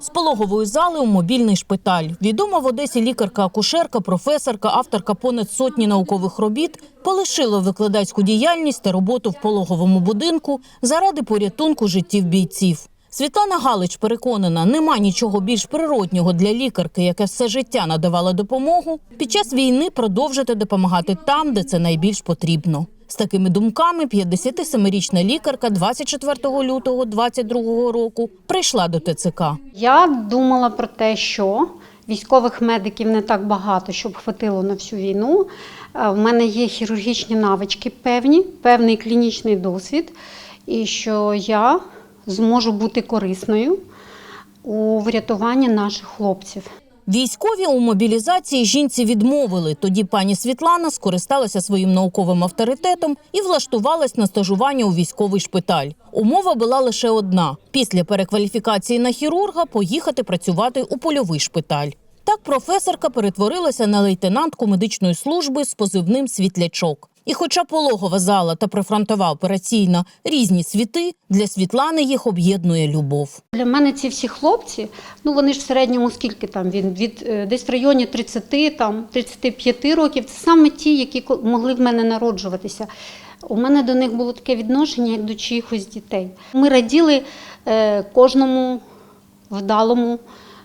З пологової зали у мобільний шпиталь. Відома в Одесі лікарка-акушерка, професорка, авторка понад сотні наукових робіт полишила викладацьку діяльність та роботу в пологовому будинку заради порятунку життів бійців. Світлана Галич переконана, нема нічого більш природнього для лікарки, яка все життя надавала допомогу, під час війни продовжити допомагати там, де це найбільш потрібно. З такими думками 57-річна лікарка 24 лютого 22 року прийшла до ТЦК. Я думала про те, що військових медиків не так багато, щоб хватило на всю війну. Е, В мене є хірургічні навички певні, певний клінічний досвід, і що я зможу бути корисною у врятуванні наших хлопців. Військові у мобілізації жінці відмовили. Тоді пані Світлана скористалася своїм науковим авторитетом і влаштувалась на стажування у військовий шпиталь. Умова була лише одна: після перекваліфікації на хірурга поїхати працювати у польовий шпиталь. Так професорка перетворилася на лейтенантку медичної служби з позивним світлячок. І хоча пологова зала та прифронтова операційна різні світи, для Світлани їх об'єднує любов. Для мене ці всі хлопці, ну вони ж в середньому скільки там він від е, десь в районі 30, там 35 років. Це саме ті, які могли в мене народжуватися. У мене до них було таке відношення, як до чиїхось дітей. Ми раділи е, кожному вдалому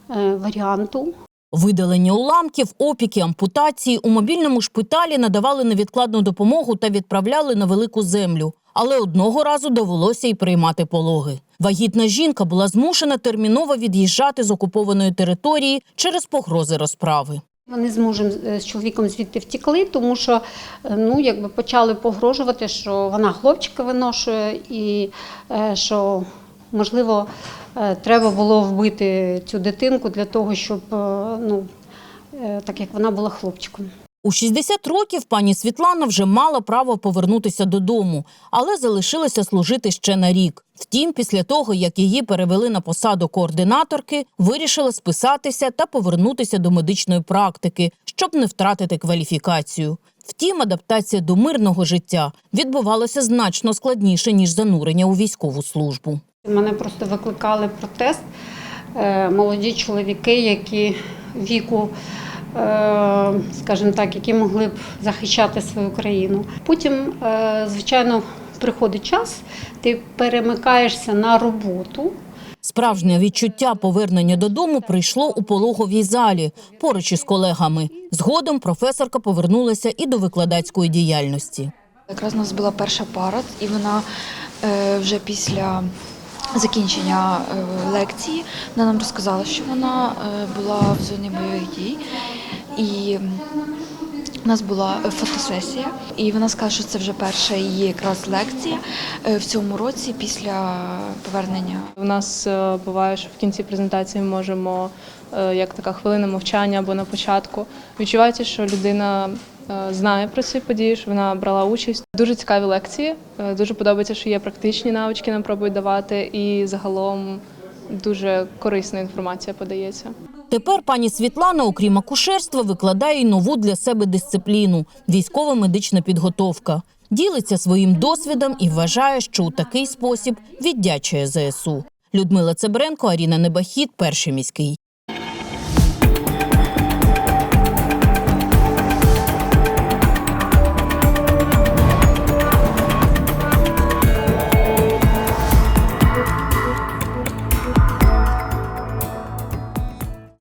е, варіанту. Видалення уламків, опіки, ампутації у мобільному шпиталі надавали невідкладну допомогу та відправляли на велику землю. Але одного разу довелося й приймати пологи. Вагітна жінка була змушена терміново від'їжджати з окупованої території через погрози розправи. Вони з мужем е, з чоловіком звідти втікли, тому що е, ну, якби почали погрожувати, що вона хлопчика виношує і е, що, можливо, е, треба було вбити цю дитинку для того, щоб, е, ну, е, так як вона була хлопчиком. У 60 років пані Світлана вже мала право повернутися додому, але залишилася служити ще на рік. Втім, після того, як її перевели на посаду координаторки, вирішила списатися та повернутися до медичної практики, щоб не втратити кваліфікацію. Втім, адаптація до мирного життя відбувалася значно складніше ніж занурення у військову службу. Мене просто викликали протест. Е, Молоді чоловіки, які віку, е, скажімо так, які могли б захищати свою країну. Потім, е, звичайно, приходить час, ти перемикаєшся на роботу. Справжнє відчуття повернення додому прийшло у пологовій залі поруч із колегами. Згодом професорка повернулася і до викладацької діяльності. Якраз у нас була перша пара, і вона вже після закінчення е, лекції вона нам розказала, що вона е, була в зоні бойових дій. І у нас була е, фотосесія, і вона сказала, що це вже перша її якраз лекція е, в цьому році після повернення У нас е, буває, що в кінці презентації ми можемо як така хвилина мовчання або на початку. Відчувається, що людина знає про ці події, що вона брала участь. Дуже цікаві лекції. Дуже подобається, що є практичні навички, нам пробують давати, і загалом дуже корисна інформація подається. Тепер пані Світлана, окрім акушерства, викладає й нову для себе дисципліну військова медична підготовка. Ділиться своїм досвідом і вважає, що у такий спосіб віддячує ЗСУ. Людмила Цебренко, Аріна Небахід, перший міський.